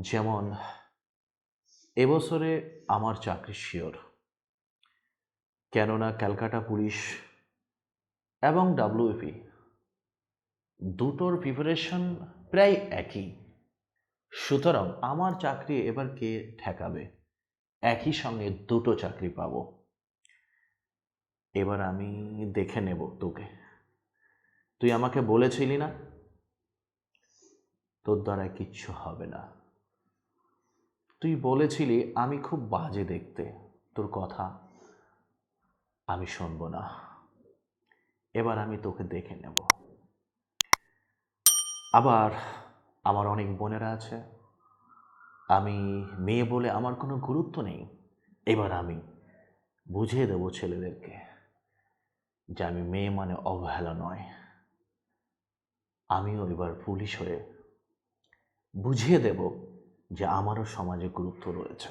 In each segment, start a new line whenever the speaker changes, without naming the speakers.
যেমন, এবছরে আমার চাকরি শিওর। কেননা ক্যালকাটা পুলিশ এবং ডাব্লিউপি দুটোর প্রিপারেশন প্রায় একই। সুতরাং আমার চাকরি এবার কে ঠেকাবে? একই সঙ্গে দুটো চাকরি পাবো। এবার আমি দেখে নেব তোকে। তুই আমাকে বলেছিলি না? তোর দ্বারা কিচ্ছু হবে না। তুই বলেছিলি আমি খুব বাজে দেখতে। তোর কথা আমি শুনব না। এবার আমি তোকে দেখে নেব। আবার আমার অনেক বোনেরা আছে। আমি মেয়ে বলে আমার কোনো গুরুত্ব নেই। এবার আমি বুঝিয়ে দেবো ছেলেদেরকে যে আমি মেয়ে মানে অবহেলা নয়। আমিও এবার পুলিশ হয়ে বুঝিয়ে দেব যে আমারও সমাজে গুরুত্ব রয়েছে।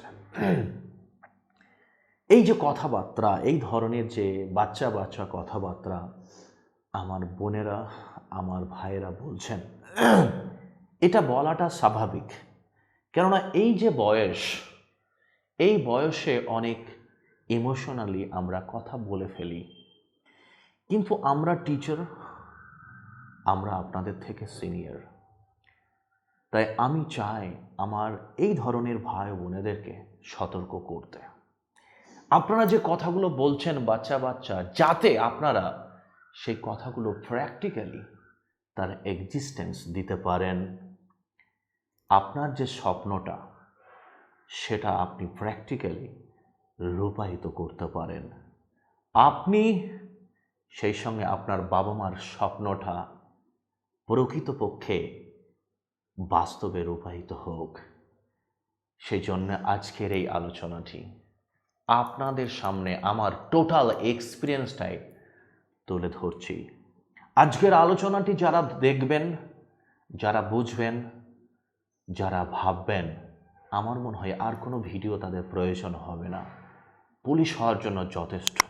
এই যে কথাবার্তা, এই ধরনের যে বাচ্চা বাচ্চা কথাবার্তা আমার বোনেরা, আমার ভাইয়েরা বলছেন, এটা বলাটা স্বাভাবিক। কেননা এই যে বয়স, এই বয়সে অনেক ইমোশনালি আমরা কথা বলে ফেলি। কিন্তু আমরা টিচার আমরা আপনাদের থেকে সিনিয়র তাই আমি চাই আমার এই ধরনের ভাই বোনেদেরকে সতর্ক করতে। আপনারা যে কথাগুলো বলছেন বাচ্চা বাচ্চা, যাতে আপনারা সেই কথাগুলো প্র্যাকটিক্যালি তার এক্সিস্টেন্স দিতে পারেন, আপনার যে স্বপ্নটা, সেটা আপনি প্র্যাকটিক্যালি রূপায়িত করতে পারেন। আপনি সেই সঙ্গে আপনার বাবা মার স্বপ্নটা প্রকৃতপক্ষে বাস্তবে রূপায়িত হোক। সেই জন্য আজকের এই আলোচনাটি আপনাদের সামনে আমার টোটাল এক্সপিরিয়েন্সটাই তুলে ধরছি। আজকের আলোচনাটি যারা দেখবেন, যারা বুঝবেন, যারা ভাববেন, আমার মনে হয় আর কোনো ভিডিও তাদের প্রয়োজন হবে না। পুলিশ হওয়ার জন্য যথেষ্ট।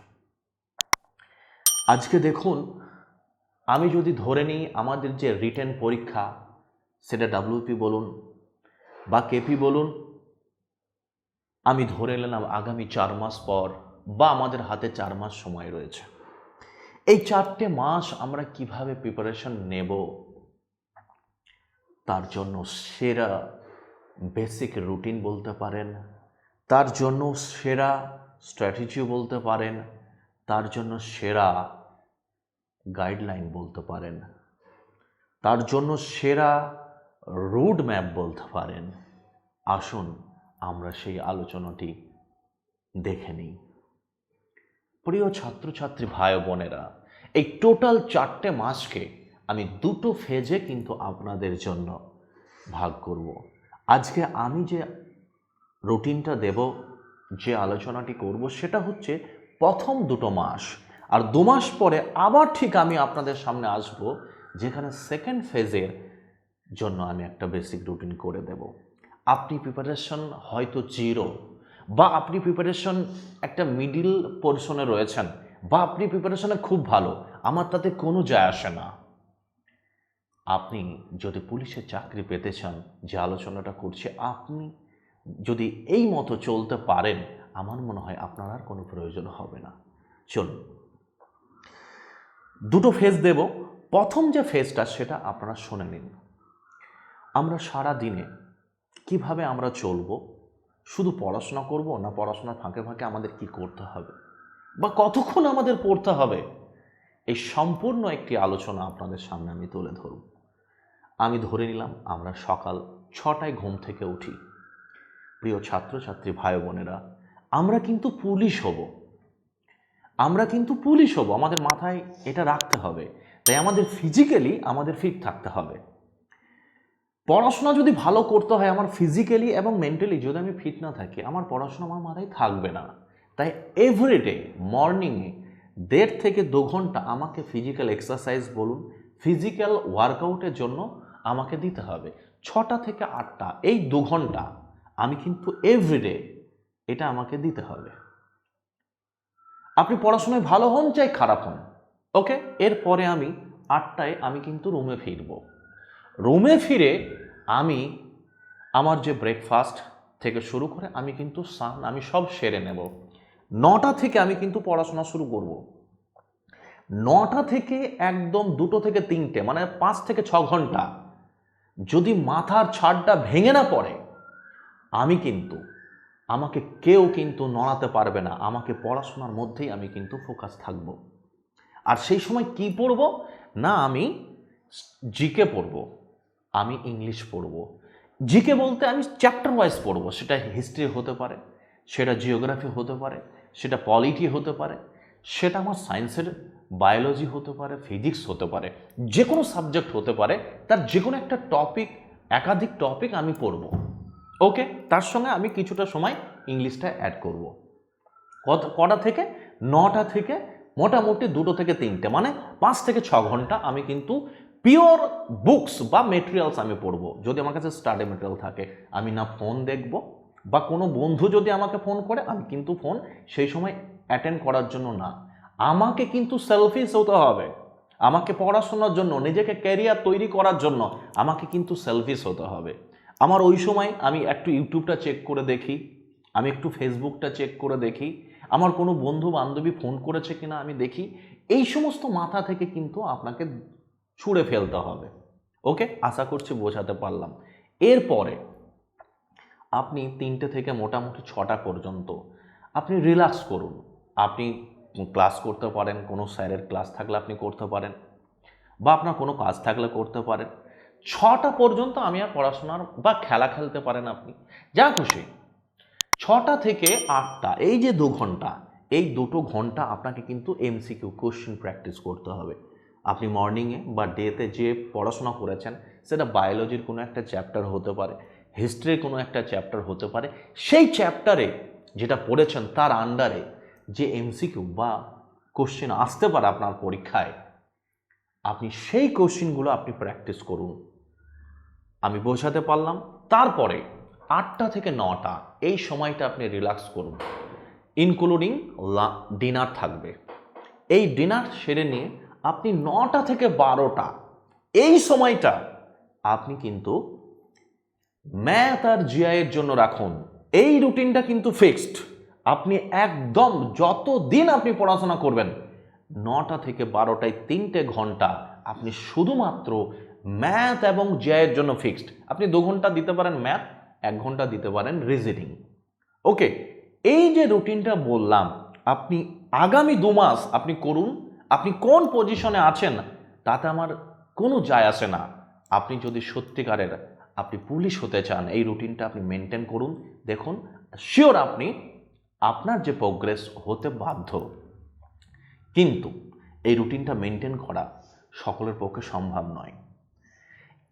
আজকে দেখুন, আমি যদি ধরে নিই আমাদের যে রিটেন পরীক্ষা সেটা ডাব্লিউপি বলুন বা কেপি বলুন, আমি ধরে নিলাম আগামী চার মাস পর বা আমাদের হাতে চার মাস সময় রয়েছে। এই চারটে মাস আমরা কীভাবে প্রিপারেশন নেব? তার জন্য সেরা বেসিক রুটিন বলতে পারেন, তার জন্য সেরা স্ট্র্যাটেজি বলতে পারেন, তার জন্য সেরা গাইডলাইন বলতে পারেন, তার জন্য সেরা রোড ম্যাপ বলতে পারেন, আসুন আমরা সেই আলোচনাটি দেখে নিই। প্রিয় ছাত্রছাত্রী ভাই বোনেরা, এই টোটাল চারটে মাসকে আমি দুটো ফেজে কিন্তু আপনাদের জন্য ভাগ করব। আজকে আমি যে রুটিনটা দেব, যে আলোচনাটি করব, সেটা হচ্ছে প্রথম দুটো মাস। আর দু মাস পরে আবার ঠিক আমি আপনাদের সামনে আসব, যেখানে সেকেন্ড ফেজের জন্য আমি একটা বেসিক রুটিন করে দেব। আপনি প্রিপারেশন হয়তো জিরো বা আপনি প্রিপারেশন একটা মিডিল পোর্শনে রয়েছেন বা আপনি প্রিপারেশনে খুব ভালো, আমার তাতে কোনো যায় আসে না। আপনি যদি পুলিশের চাকরি পেতে চান, যে আলোচনাটা করছে, আপনি যদি এই মতো চলতে পারেন, আমার মনে হয় আপনার আর কোনো প্রয়োজন হবে না। চলুন। দুটো ফেজ দেব। প্রথম যে ফেজটা সেটা আপনারা শুনে নিন। আমরা সারা দিনে কীভাবে আমরা চলবো? শুধু পড়াশোনা করব না পড়াশোনার ফাঁকে ফাঁকে আমাদের কি করতে হবে? বা কতক্ষণ আমাদের পড়তে হবে? এই সম্পূর্ণ একটি আলোচনা আপনাদের সামনে আমি তুলে ধরব। আমি ধরে নিলাম আমরা সকাল ছটায় ঘুম থেকে উঠি। প্রিয় ছাত্রছাত্রী ভাই বোনেরা, আমরা কিন্তু পুলিশ হব। আমরা কিন্তু পুলিশ হব। আমাদের মাথায় এটা রাখতে হবে। তাই আমাদের ফিজিক্যালি আমাদের ফিট থাকতে হবে। পড়াশোনা যদি ভালো করতে হয় আমার ফিজিক্যালি এবং মেন্টালি যদি আমি ফিট না থাকি, আমার পড়াশোনা আমার মাথায় থাকবে না। তাই এভরিডে মর্নিংয়ে দেড় থেকে দু ঘণ্টা আমাকে ফিজিক্যাল এক্সারসাইজ বলুন ফিজিক্যাল ওয়ার্কআউটের জন্য আমাকে দিতে হবে। ছটা থেকে আটটা, এই দু ঘণ্টা আমি কিন্তু এভরিডে এটা আমাকে দিতে হবে। আপনি পড়াশোনায় ভালো হন চাই খারাপ হন ওকে এরপরে আমি আটটায় আমি কিন্তু রুমে ফিরব। রুমে ফিরে আমি আমার যে ব্রেকফাস্ট থেকে শুরু করে আমি কিন্তু স্নান, আমি সব সেরে নেব। নটা থেকে আমি কিন্তু পড়াশোনা শুরু করব। নটা থেকে একদম দুটো থেকে তিনটে মানে পাঁচ থেকে ছ ঘণ্টা, যদি মাথার ছাদটা ভেঙে না পড়ে, আমি কিন্তু, আমাকে কেউ কিন্তু নড়াতে পারবে না, আমাকে পড়াশোনার মধ্যেই আমি কিন্তু ফোকাস থাকব। আর সেই সময় কি পড়ব? না, আমি জিকে পড়ব। আমি ইংলিশ পড়ব। জিকে বলতে আমি চ্যাপ্টার ওয়াইজ পড়ব। সেটা হিস্ট্রি হতে পারে, সেটা জিওগ্রাফি হতে পারে, সেটা পলিটি হতে পারে, সেটা আমার সায়েন্সের বায়োলজি হতে পারে ফিজিক্স হতে পারে যে কোনো সাবজেক্ট হতে পারে, তার যে কোনো একটা টপিক একাধিক টপিক আমি পড়ব। ওকে? তার সঙ্গে আমি কিছুটা সময় ইংলিশটা অ্যাড করব। কত, কটা থেকে? নটা থেকে, মোটামুটি দুটো থেকে তিনটে মানে পাঁচ থেকে ছ ঘণ্টা আমি কিন্তু পিওর বুকস বা মেটেরিয়ালস আমি পড়ব। যদি আমার কাছে স্টাডি মেটেরিয়াল থাকে, আমি না ফোন দেখব বা কোনো বন্ধু যদি আমাকে ফোন করে, আমি কিন্তু ফোন সেই সময় অ্যাটেন্ড করার জন্য না। আমাকে কিন্তু সেলফিস হতে হবে। আমাকে পড়াশোনার জন্য, নিজেকে ক্যারিয়ার তৈরি করার জন্য আমাকে কিন্তু সেলফিস হতে হবে। আমার ওই সময় আমি একটু ইউটিউবটা চেক করে দেখি, আমি একটু ফেসবুকটা চেক করে দেখি, আমার কোনো বন্ধু বান্ধবী ফোন করেছে কিনা আমি দেখি। এই সমস্ত মাথা থেকে কিন্তু আপনাকে ছুঁড়ে ফেলতে হবে। ওকে? আশা করছি বোঝাতে পারলাম। এরপরে আপনি তিনটে থেকে মোটামুটি ছটা পর্যন্ত আপনি রিল্যাক্স করুন। আপনি ক্লাস করতে পারেন, কোনো স্যারের ক্লাস থাকলে আপনি করতে পারেন বা আপনার কোনো কাজ থাকলে করতে পারেন। ছটা পর্যন্ত আমি আর পড়াশোনার বা খেলা খেলতে পারেন আপনি। যা খুশি। ছটা থেকে আটটা, এই যে দু ঘণ্টা, এই দুটো ঘণ্টা আপনাকে কিন্তু এমসিকিউ কোশ্চেন প্র্যাকটিস করতে হবে। আপনি মর্নিংয়ে বা ডেতে যে পড়াশোনা করেছেন, সেটা বায়োলজির কোনো একটা চ্যাপ্টার হতে পারে হিস্ট্রির কোনো একটা চ্যাপ্টার হতে পারে, সেই চ্যাপ্টারে যেটা পড়েছেন তার আন্ডারে যে এমসিকিউ বা কোশ্চেন আসতে পারে আপনার পরীক্ষায়, আপনি সেই কোশ্চেনগুলো আপনি প্র্যাকটিস করুন। আমি বোঝাতে পারলাম, তারপরে আটটা থেকে নটা, এই সময়টা আপনি রিল্যাক্স করুন ইনক্লুডিং ডিনার থাকবে। এই ডিনার সেরে নিয়ে আপনি নটা থেকে বারোটা। এই সময়টা আপনি কিন্তু ম্যাথ আর জিআইয়ের জন্য রাখুন। এই রুটিনটা কিন্তু ফিক্সড। আপনি একদম যত দিন আপনি পড়াশোনা করবেন, নটা থেকে বারোটায় তিনটে ঘণ্টা আপনি শুধুমাত্র ম্যাথ এবং জিআইয়ের জন্য ফিক্সড। আপনি দু ঘণ্টা দিতে পারেন ম্যাথ, এক ঘণ্টা দিতে পারেন রিজনিং। ওকে, এই যে রুটিনটা বললাম, আপনি আগামী দু মাস আপনি করুন আপনি কোন পজিশনে আছেন, তাতে আমার কোনো যায় আসে না। আপনি যদি সত্যিকারের আপনি পুলিশ হতে চান, এই রুটিনটা আপনি মেনটেন করুন। দেখুন শিওর আপনি আপনার যে প্রোগ্রেস হতে বাধ্য। কিন্তু এই রুটিনটা মেনটেন করা সকলের পক্ষে সম্ভব নয়।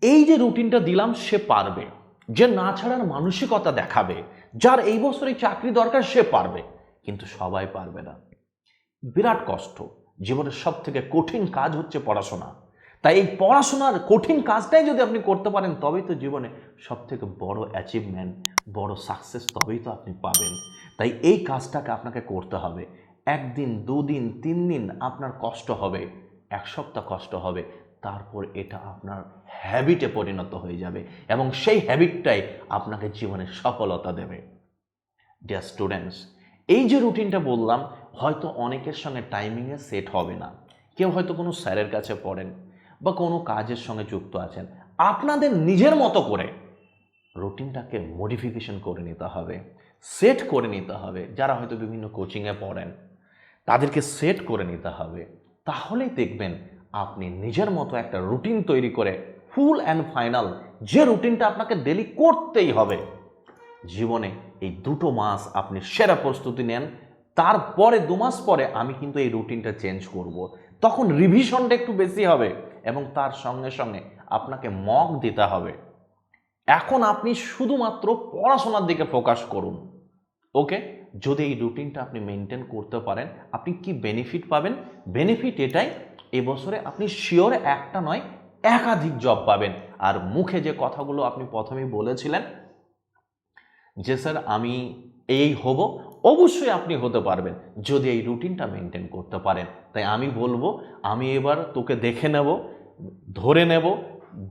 এই যে রুটিনটা দিলাম, সে পারবে। যে না ছাড়ার মানসিকতা দেখাবে, যার এই বছর চাকরি দরকার, সে পারবে। কিন্তু সবাই পারবে না। বিরাট কষ্ট। জীবনের সব থেকে কঠিন কাজ হচ্ছে পড়াশোনা। তাই এই পড়াশোনার কঠিন কাজটাই যদি আপনি করতে পারেন, তবেই তো জীবনে সব থেকে বড় অ্যাচিভমেন্ট বড় সাকসেস তবেই তো আপনি পাবেন। তাই এই কাজটাকে আপনাকে করতে হবে। একদিন, দুদিন তিন দিন আপনার কষ্ট হবে, এক সপ্তাহ কষ্ট হবে, তারপর এটা আপনার হ্যাবিটে পরিণত হয়ে যাবে এবং সেই হ্যাবিটটাই আপনাকে জীবনে সফলতা দেবে। ডিয়ার স্টুডেন্টস এই যে রুটিনটা বললাম হয়তো অনেকের সঙ্গে টাইমিংয়ে সেট হবে না। কেউ হয়তো কোনো স্যারের কাছে পড়েন বা কোনো কাজের সঙ্গে যুক্ত আছেন। আপনাদের নিজের মতো করে রুটিনটাকে মডিফিকেশন করে নিতে হবে সেট করে নিতে হবে। যারা হয়তো বিভিন্ন কোচিংয়ে পড়েন, তাদেরকে সেট করে নিতে হবে। তাহলেই দেখবেন আপনি নিজের মতো একটা রুটিন তৈরি করে ফুল অ্যান্ড ফাইনাল যে রুটিনটা আপনাকে ডেলি করতেই হবে, জীবনে এই দুটো মাস আপনি সেরা প্রস্তুতি নেন। তারপরে দু মাস পরে আমি কিন্তু এই রুটিনটা চেঞ্জ করব। তখন রিভিশনটা একটু বেশি হবে এবং তার সঙ্গে সঙ্গে আপনাকে মক দিতে হবে। এখন আপনি শুধুমাত্র পড়াশোনার দিকে ফোকাস করুন। ওকে যদি এই রুটিনটা আপনি মেনটেন করতে পারেন, আপনি কি বেনিফিট পাবেন? বেনিফিট এটাই এবছরে আপনি শিওর একটা নয়, একাধিক জব পাবেন। আর মুখে যে কথাগুলো আপনি প্রথমেই বলেছিলেন, যে স্যার আমি এই হব অবশ্যই আপনি হতে পারবেন, যদি এই রুটিনটা মেনটেন করতে পারেন। তাই আমি বলব, আমি এবার তোকে দেখে নেব, ধরে নেব,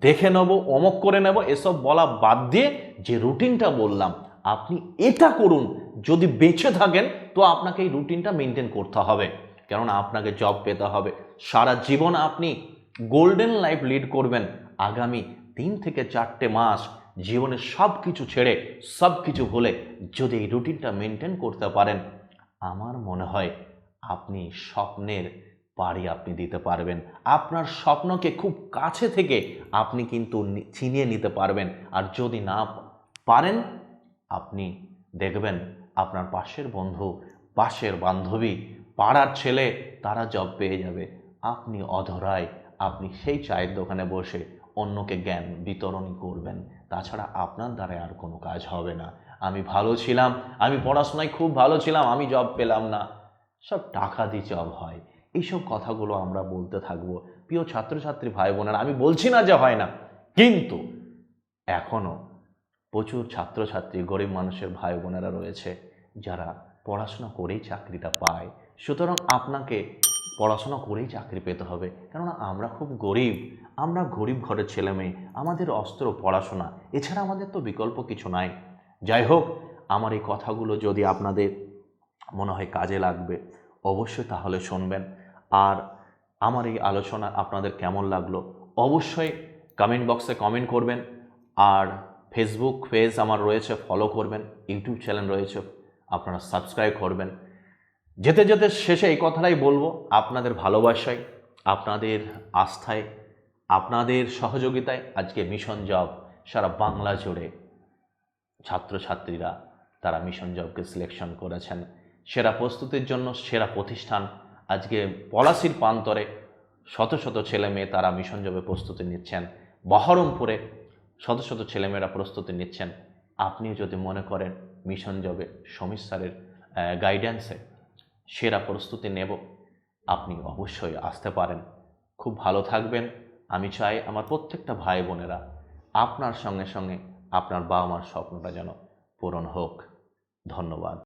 দেখে নেব, অমক করে নেব, এসব বলা বাদ দিয়ে যে রুটিনটা বললাম, আপনি এটা করুন। যদি বেঁচে থাকেন, তো আপনাকে এই রুটিনটা মেনটেন করতে হবে। কেননা আপনাকে জব পেতে হবে। সারা জীবন আপনি গোল্ডেন লাইফ লিড করবেন। আগামী তিন থেকে চারটে মাস জীবনে সব কিছু ছেড়ে সব কিছু ভুলে যদি এই রুটিনটা মেনটেন করতে পারেন, আমার মনে হয় আপনি স্বপ্নের পাড়ি আপনি দিতে পারবেন। আপনার স্বপ্নকে খুব কাছে থেকে আপনি কিন্তু ছিনিয়ে নিতে পারবেন। আর যদি না পারেন, আপনি দেখবেন আপনার পাশের বন্ধু, পাশের বান্ধবী, পাড়ার ছেলে, তারা জব পেয়ে যাবে। আপনি অধরায়, আপনি সেই চায়ের দোকানে বসে অন্যকে জ্ঞান বিতরণ করবেন। তাছাড়া আপনার দ্বারা আর কোনো কাজ হবে না। আমি ভালো ছিলাম, আমি পড়াশোনায় খুব ভালো ছিলাম, আমি জব পেলাম না। সব টাকা দিয়ে জব হয়। এইসব কথাগুলো আমরা বলতে থাকব। প্রিয় ছাত্রছাত্রী ভাই বোনেরা আমি বলছি না যে হয় না। কিন্তু এখনও প্রচুর ছাত্রছাত্রী, গরিব মানুষের ভাই বোনেরা রয়েছে যারা পড়াশোনা করেই চাকরিটা পায়। সুতরাং আপনাকে পড়াশোনা করেই চাকরি পেতে হবে। কেননা আমরা খুব গরিব, আমরা গরিব ঘরের ছেলে মেয়ে, আমাদের অস্ত্র, পড়াশোনা, এছাড়া আমাদের তো বিকল্প কিছু নাই। যাই হোক, আমার এই কথাগুলো যদি আপনাদের মনে হয় কাজে লাগবে, অবশ্যই তাহলে শুনবেন। আর আমার এই আলোচনা আপনাদের কেমন লাগল, অবশ্যই কমেন্ট বক্সে কমেন্ট করবেন। আর ফেসবুক পেজ আমার রয়েছে ফলো করবেন। ইউটিউব চ্যানেল রয়েছে, আপনারা সাবস্ক্রাইব করবেন। যেতে যেতে শেষে এই কথাটাই বলব, আপনাদের ভালোবাসায়, আপনাদের আস্থায়, আপনাদের সহযোগিতায় আজকে মিশন জব সারা বাংলা জুড়ে ছাত্রছাত্রীরা তারা মিশন জবকে সিলেকশন করেছেন। সেরা প্রস্তুতির জন্য সেরা প্রতিষ্ঠান। আজকে পলাশির প্রান্তরে শত শত ছেলে মেয়ে তারা মিশন জবে প্রস্তুতি নিচ্ছেন। বহরমপুরে শত শত ছেলেমেয়েরা প্রস্তুতি নিচ্ছেন। আপনিও যদি মনে করেন মিশন জবে সমীর স্যারের গাইডেন্সে সেরা প্রস্তুতি নেব। আপনি অবশ্যই আসতে পারেন। খুব ভালো থাকবেন। আমি চাই আমার প্রত্যেকটা ভাই বোনেরা আপনার সঙ্গে সঙ্গে আপনার বাবা মার স্বপ্নটা যেন পূরণ হোক। ধন্যবাদ।